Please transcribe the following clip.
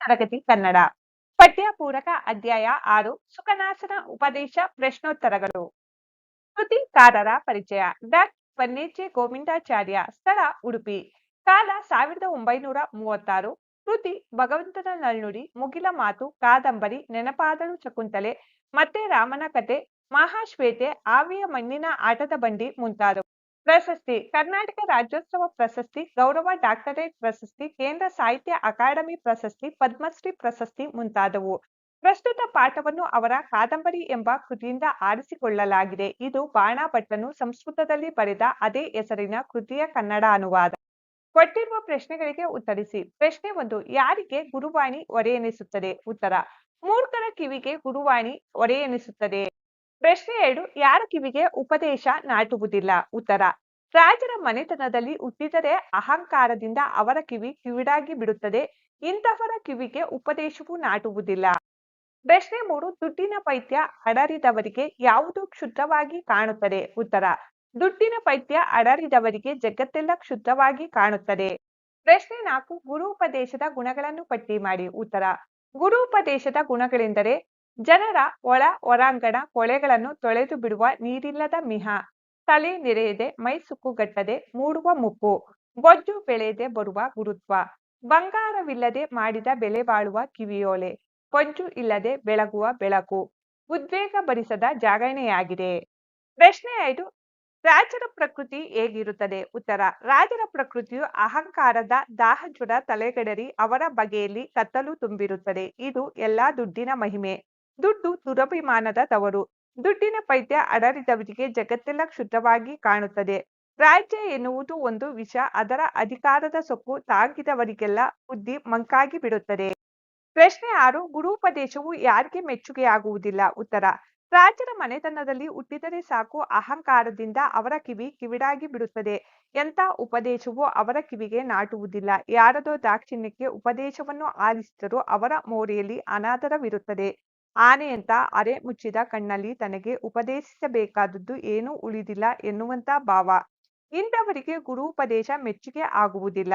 ತರಗತಿ ಕನ್ನಡ. ಪಠ್ಯ ಪೂರಕ ಅಧ್ಯಾಯ ಆರು ಸುಖನಾಸನ ಉಪದೇಶ ಪ್ರಶ್ನೋತ್ತರಗಳು. ಕೃತಿಕಾರರ ಪರಿಚಯ ಡಾಕ್ಟರ್ ಪನ್ನೇಜೆ ಗೋವಿಂದಾಚಾರ್ಯ, ಸ್ಥಳ ಉಡುಪಿ. ಕಾಲ ಸಾವಿರದ ಒಂಬೈನೂರ ಮೂವತ್ತಾರು, ಕೃತಿ ಭಗವಂತನ ನಲ್ನುಡಿ ಮುಗಿಲ ಮಾತು, ಕಾದಂಬರಿ, ನೆನಪಾದಳು ಶಕುಂತಲೆ, ಮತ್ತೆ ರಾಮನ ಕತೆ, ಮಹಾಶ್ವೇತೆ, ಆವಿಯ ಮಣ್ಣಿನ ಆಟದ ಬಂಡಿ ಮುಂತಾದವು. ಪ್ರಶಸ್ತಿ, ಕರ್ನಾಟಕ ರಾಜ್ಯೋತ್ಸವ ಪ್ರಶಸ್ತಿ, ಗೌರವ ಡಾಕ್ಟರೇಟ್ ಪ್ರಶಸ್ತಿ, ಕೇಂದ್ರ ಸಾಹಿತ್ಯ ಅಕಾಡೆಮಿ ಪ್ರಶಸ್ತಿ, ಪದ್ಮಶ್ರೀ ಪ್ರಶಸ್ತಿ ಮುಂತಾದವು. ಪ್ರಸ್ತುತ ಪಾಠವನ್ನು ಅವರ ಕಾದಂಬರಿ ಎಂಬ ಕೃತಿಯಿಂದ ಆರಿಸಿಕೊಳ್ಳಲಾಗಿದೆ. ಇದು ಬಾಣಭಟ್ಟನು ಸಂಸ್ಕೃತದಲ್ಲಿ ಬರೆದ ಅದೇ ಹೆಸರಿನ ಕೃತಿಯ ಕನ್ನಡ ಅನುವಾದ. ಕೊಟ್ಟಿರುವ ಪ್ರಶ್ನೆಗಳಿಗೆ ಉತ್ತರಿಸಿ. ಪ್ರಶ್ನೆ ಒಂದು, ಯಾರಿಗೆ ಗುರುವಾಣಿ ಒರೆಯೆನಿಸುತ್ತದೆ ಉತ್ತರ, ಮೂರ್ಖರ ಕಿವಿಗೆ ಗುರುವಾಣಿ ಒರೆಯೆನಿಸುತ್ತದೆ ಪ್ರಶ್ನೆ ಎರಡು, ಯಾರ ಕಿವಿಗೆ ಉಪದೇಶ ನಾಟುವುದಿಲ್ಲ? ಉತ್ತರ, ರಾಜರ ಮನೆತನದಲ್ಲಿ ಹುಟ್ಟಿದರೆ ಅಹಂಕಾರದಿಂದ ಅವರ ಕಿವಿ ಕಿವಿಡಾಗಿ ಬಿಡುತ್ತದೆ ಇಂತಹವರ ಕಿವಿಗೆ ಉಪದೇಶವೂ ನಾಟುವುದಿಲ್ಲ. ಪ್ರಶ್ನೆ ಮೂರು, ದುಡ್ಡಿನ ಪೈತ್ಯ ಅಡರಿದವರಿಗೆ ಯಾವುದು ಕ್ಷುದ್ರವಾಗಿ ಕಾಣುತ್ತದೆ? ಉತ್ತರ, ದುಡ್ಡಿನ ಪೈತ್ಯ ಅಡರಿದವರಿಗೆ ಜಗತ್ತೆಲ್ಲ ಕ್ಷುದ್ರವಾಗಿ ಕಾಣುತ್ತದೆ. ಪ್ರಶ್ನೆ ನಾಲ್ಕು, ಗುರು ಉಪದೇಶದ ಗುಣಗಳನ್ನು ಪಟ್ಟಿ ಮಾಡಿ. ಉತ್ತರ, ಗುರು ಉಪದೇಶದ ಗುಣಗಳೆಂದರೆ ಜನರ ಒಳ ಹೊರಾಂಗಣ ಕೊಳೆಗಳನ್ನು ತೊಳೆದು ಬಿಡುವ ನೀರಿಲ್ಲದ ಮಿಹ. ತಲೆ ನೆರೆಯದೆ, ಮೈ ಸುಕ್ಕುಗಟ್ಟದೆ, ಮೂಡುವ ಮುಪ್ಪು. ಗೊಜ್ಜು ಬೆಳೆಯದೆ ಬರುವ ಗುರುತ್ವ. ಬಂಗಾರವಿಲ್ಲದೆ ಮಾಡಿದ ಬೆಲೆ ಬಾಳುವ ಕಿವಿಯೋಲೆ. ಕೊಂಚು ಇಲ್ಲದೆ ಬೆಳಗುವ ಬೆಳಕು. ಉದ್ವೇಗ ಭರಿಸದ ಜಾಗರಣೆಯಾಗಿದೆ. ಪ್ರಶ್ನೆ ಐದು, ರಾಜರ ಪ್ರಕೃತಿ ಹೇಗಿರುತ್ತದೆ? ಉತ್ತರ, ರಾಜರ ಪ್ರಕೃತಿಯು ಅಹಂಕಾರದ ದಾಹಜುರ ತಲೆಗಡರಿ ಅವರ ಬಗೆಯಲ್ಲಿ ಕತ್ತಲು ತುಂಬಿರುತ್ತದೆ. ಇದು ಎಲ್ಲಾ ದುಡ್ಡಿನ ಮಹಿಮೆ. ದುಡ್ಡು ದುರಭಿಮಾನದ ತವರು. ದುಡ್ಡಿನ ಪೈತ್ಯ ಅಡರಿದವರಿಗೆ ಜಗತ್ತೆಲ್ಲ ಕ್ಷುದ್ರವಾಗಿ ಕಾಣುತ್ತದೆ. ರಾಜ್ಯ ಎನ್ನುವುದು ಒಂದು ವಿಷ, ಅದರ ಅಧಿಕಾರದ ಸೊಕ್ಕು ತಾಗಿದವರಿಗೆಲ್ಲ ಬುದ್ಧಿ ಮಂಕಾಗಿ ಬಿಡುತ್ತದೆ. ಪ್ರಶ್ನೆ ಆರು, ಗುರುಪದೇಶವು ಯಾರಿಗೆ ಮೆಚ್ಚುಗೆಯಾಗುವುದಿಲ್ಲ? ಉತ್ತರ ರಾಜರ ಮನೆತನದಲ್ಲಿ ಹುಟ್ಟಿದರೆ ಸಾಕು, ಅಹಂಕಾರದಿಂದ ಅವರ ಕಿವಿ ಕಿವಿಡಾಗಿ ಬಿಡುತ್ತದೆ. ಎಂಥ ಉಪದೇಶವೂ ಅವರ ಕಿವಿಗೆ ನಾಟುವುದಿಲ್ಲ. ಯಾರದೋ ದಾಕ್ಷಿಣ್ಯಕ್ಕೆ ಉಪದೇಶವನ್ನು ಆಲಿಸಿದರೂ ಅವರ ಮೋರೆಯಲ್ಲಿ ಅನಾದರವಿರುತ್ತದೆ. ಆನೆಯಂತ ಅರೆ ಮುಚ್ಚಿದ ಕಣ್ಣಲ್ಲಿ ತನಗೆ ಉಪದೇಶಿಸಬೇಕಾದದ್ದು ಏನೂ ಉಳಿದಿಲ್ಲ ಎನ್ನುವಂತ ಭಾವ. ಇಂಥವರಿಗೆ ಗುರುಪದೇಶ ಮೆಚ್ಚುಗೆ ಆಗುವುದಿಲ್ಲ.